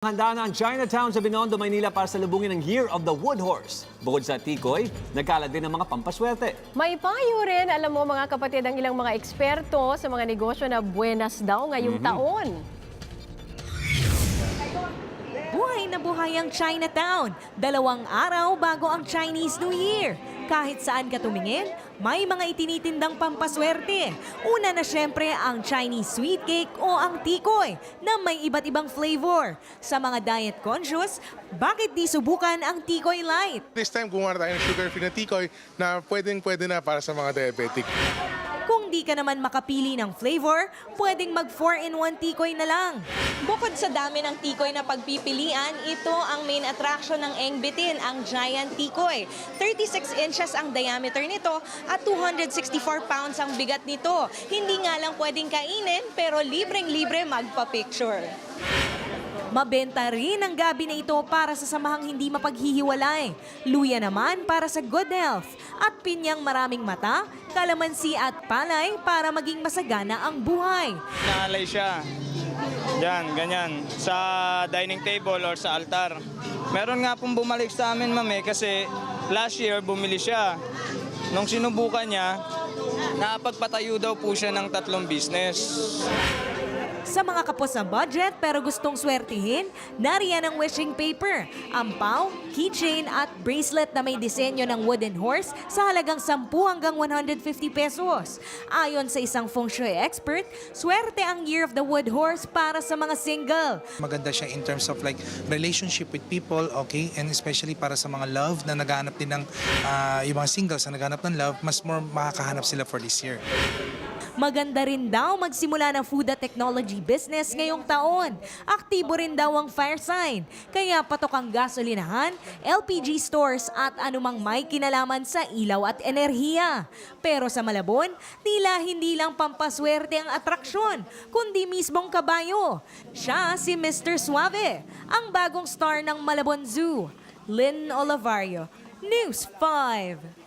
Handa na ang Chinatown sa Binondo, Maynila para sa lubungin ng Year of the Wood Horse. Bukod sa tikoy, nagkalat din ang mga pampaswerte. May payo rin, alam mo mga kapatid, ang ilang mga eksperto sa mga negosyo na buenas daw ngayong taon. Buhay na buhay ang Chinatown. Dalawang araw bago ang Chinese New Year. Kahit saan ka tumingin, may mga itinitindang pampaswerte. Una na syempre ang Chinese sweet cake o ang tikoy na may iba't ibang flavor. Sa mga diet conscious, bakit di subukan ang tikoy light? This time, gumawa tayo ng sugar-free na tikoy na pwedeng-pwede na para sa mga diabetic. Kung di ka naman makapili ng flavor, pwedeng mag 4-in-1 tikoy na lang. Bukod sa dami ng tikoy na pagpipilian, ito ang main attraction ng Engbitin, ang Giant Tikoy. 36 inches ang diameter nito at 264 pounds ang bigat nito. Hindi nga lang pwedeng kainin pero libreng-libre magpa-picture. Mabenta rin ang gabi na ito para sa samahang hindi mapaghihiwalay. Luya naman para sa good health. At pinyang maraming mata, kalamansi at palay para maging masagana ang buhay. Naalay siya. Yan, ganyan. Sa dining table or sa altar. Meron nga pong bumalik sa amin, mami, kasi last year bumili siya. Nung sinubukan niya, napagpatayo daw po siya ng tatlong business. Sa mga kapos sa budget pero gustong swertihin, nariyan ang wishing paper, ampaw, keychain at bracelet na may disenyo ng wooden horse sa halagang 10 hanggang 150 pesos. Ayon sa isang feng shui expert, swerte ang Year of the Wood Horse para sa mga single. maganda siya in terms of like relationship with people, okay? And especially para sa mga love na naghahanap din ng, ah, yung mga singles na naghahanap ng love, mas more makakahanap sila for this year. Maganda rin daw magsimula ng food at technology business ngayong taon. Aktibo rin daw ang fire sign. Kaya patok ang gasolinahan, LPG stores at anumang may kinalaman sa ilaw at enerhiya. Pero sa Malabon, tila hindi lang pampaswerte ang atraksyon, kundi mismong kabayo. Siya si Mr. Suave, ang bagong star ng Malabon Zoo. Lynn Olivario, News 5.